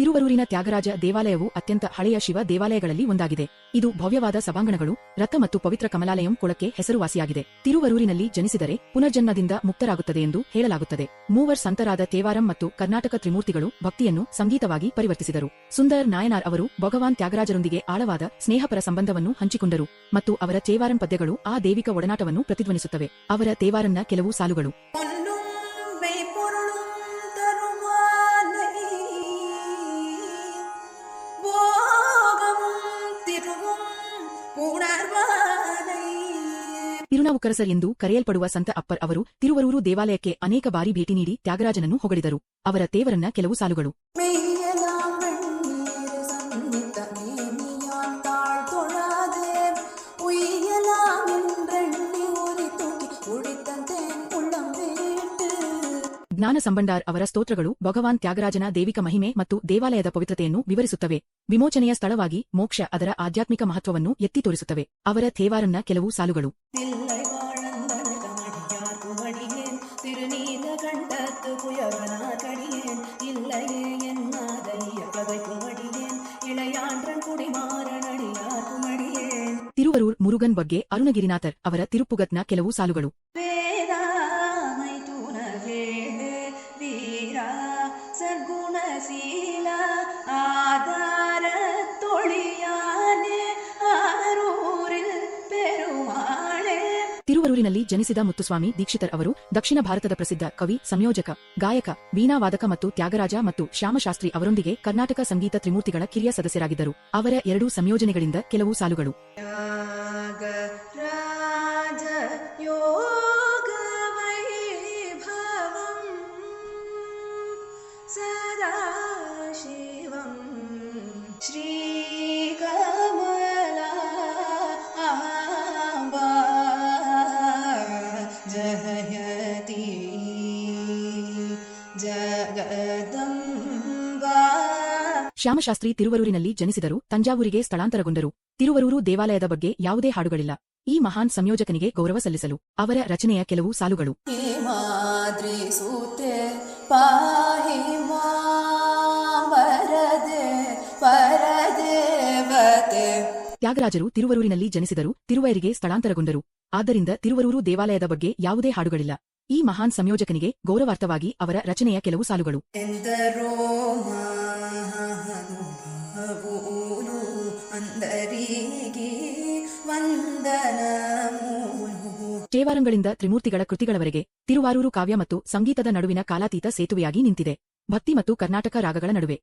ತಿರುವರೂರಿನ ತ್ಯಾಗರಾಜ ದೇವಾಲಯವು ಅತ್ಯಂತ ಹಳೆಯ ಶಿವ ದೇವಾಲಯಗಳಲ್ಲಿ ಒಂದಾಗಿದೆ. ಇದು ಭವ್ಯವಾದ ಸಭಾಂಗಣಗಳು, ರಥ ಮತ್ತು ಪವಿತ್ರ ಕಮಲಾಲಯಂ ಕೊಳಕ್ಕೆ ಹೆಸರುವಾಸಿಯಾಗಿದೆ. ತಿರುವರೂರಿನಲ್ಲಿ ಜನಿಸಿದರೆ ಪುನರ್ಜನ್ಮದಿಂದ ಮುಕ್ತರಾಗುತ್ತದೆ ಎಂದು ಹೇಳಲಾಗುತ್ತದೆ. ಮೂವರ್ ಸಂತರಾದ ತೇವಾರಂ ಮತ್ತು ಕರ್ನಾಟಕ ತ್ರಿಮೂರ್ತಿಗಳು ಭಕ್ತಿಯನ್ನು ಸಂಗೀತವಾಗಿ ಪರಿವರ್ತಿಸಿದರು. ಸುಂದರ್ ನಾಯನಾರ್ ಅವರು ಭಗವಾನ್ ತ್ಯಾಗರಾಜರೊಂದಿಗೆ ಆಳವಾದ ಸ್ನೇಹಪರ ಸಂಬಂಧವನ್ನು ಹಂಚಿಕೊಂಡರು ಮತ್ತು ಅವರ ತೇವಾರಂ ಪದ್ಯಗಳು ಆ ದೈವಿಕ ಒಡನಾಟವನ್ನು ಪ್ರತಿಧ್ವನಿಸುತ್ತವೆ. ಅವರ ತೇವಾರಂನ ಕೆಲವು ಸಾಲುಗಳು. ತಿರುನಾವುಕರಸರ್ ಎಂದು ಕರೆಯಲ್ಪಡುವ ಸಂತ ಅಪ್ಪರ್ ಅವರು ತಿರುವರೂರು ದೇವಾಲಯಕ್ಕೆ ಅನೇಕ ಬಾರಿ ಭೇಟಿ ನೀಡಿ ತ್ಯಾಗರಾಜನನ್ನು ಹೊಗಳಿದರು. ಅವರ ತೇವರನ್ನ ಕೆಲವು ಸಾಲುಗಳು. ಜ್ಞಾನ ಸಂಬಂಡಾರ್ ಅವರ ಸ್ತೋತ್ರಗಳು ಭಗವಾನ್ ತ್ಯಾಗರಾಜನ ದೇವಿಕ ಮಹಿಮೆ ಮತ್ತು ದೇವಾಲಯದ ಪವಿತ್ರತೆಯನ್ನು ವಿವರಿಸುತ್ತವೆ. ವಿಮೋಚನೆಯ ಸ್ಥಳವಾಗಿ ಮೋಕ್ಷ ಅದರ ಆಧ್ಯಾತ್ಮಿಕ ಮಹತ್ವವನ್ನು ಎತ್ತಿ ತೋರಿಸುತ್ತವೆ. ಅವರ ಥೇವಾರನ್ನ ಕೆಲವು ಸಾಲುಗಳು. ತಿರುವರೂರ್ ಮುರುಗನ್ ಬಗ್ಗೆ ಅರುಣಗಿರಿನಾಥರ್ ಅವರ ತಿರುಪುಗತ್ನ ಕೆಲವು ಸಾಲುಗಳು. ತಿರುವರೂರಿನಲ್ಲಿ ಜನಿಸಿದ ಮುತ್ತುಸ್ವಾಮಿ ದೀಕ್ಷಿತರ್ ಅವರು ದಕ್ಷಿಣ ಭಾರತದ ಪ್ರಸಿದ್ಧ ಕವಿ, ಸಂಯೋಜಕ, ಗಾಯಕ ವೀಣಾವಾದಕ ಮತ್ತು ತ್ಯಾಗರಾಜ ಮತ್ತು ಶ್ಯಾಮಶಾಸ್ತ್ರಿ ಅವರೊಂದಿಗೆ ಕರ್ನಾಟಕ ಸಂಗೀತ ತ್ರಿಮೂರ್ತಿಗಳ ಕಿರಿಯ ಸದಸ್ಯರಾಗಿದ್ದರು. ಅವರ ಎರಡು ಸಂಯೋಜನೆಗಳಿಂದ ಕೆಲವು ಸಾಲುಗಳು. ಜಗದಂಬಾ. ಶ್ಯಾಮಶಾಸ್ತ್ರಿ ತಿರುವರೂರಿನಲ್ಲಿ ಜನಿಸಿದರು ತಂಜಾವೂರಿಗೆ ಸ್ಥಳಾಂತರಗೊಂಡರು. ತಿರುವರೂರು ದೇವಾಲಯದ ಬಗ್ಗೆ ಯಾವುದೇ ಹಾಡುಗಳಿಲ್ಲ. ಈ ಮಹಾನ್ ಸಂಯೋಜಕನಿಗೆ ಗೌರವ ಸಲ್ಲಿಸಲು ಅವರ ರಚನೆಯ ಕೆಲವು ಸಾಲುಗಳು. ತ್ಯಾಗರಾಜರು ತಿರುವರೂರಿನಲ್ಲಿ ಜನಿಸಿದರು ತಿರುವೈರಿಗೆ ಸ್ಥಳಾಂತರಗೊಂಡರು. ಆದ್ದರಿಂದ ತಿರುವರೂರು ದೇವಾಲಯದ ಬಗ್ಗೆ ಯಾವುದೇ ಹಾಡುಗಳಿಲ್ಲ. ಈ ಮಹಾನ್ ಸಂಯೋಜಕನಿಗೆ ಗೌರವಾರ್ಥವಾಗಿ ಅವರ ರಚನೆಯ ಕೆಲವು ಸಾಲುಗಳು. ಚೇವಾರಂಗಳಿಂದ ತ್ರಿಮೂರ್ತಿಗಳ ಕೃತಿಗಳವರೆಗೆ ತಿರುವಾರೂರು ಕಾವ್ಯ ಮತ್ತು ಸಂಗೀತದ ನಡುವಿನ ಕಾಲಾತೀತ ಸೇತುವೆಯಾಗಿ ನಿಂತಿದೆ. ಭಕ್ತಿ ಮತ್ತು ಕರ್ನಾಟಕ ರಾಗಗಳ ನಡುವೆ.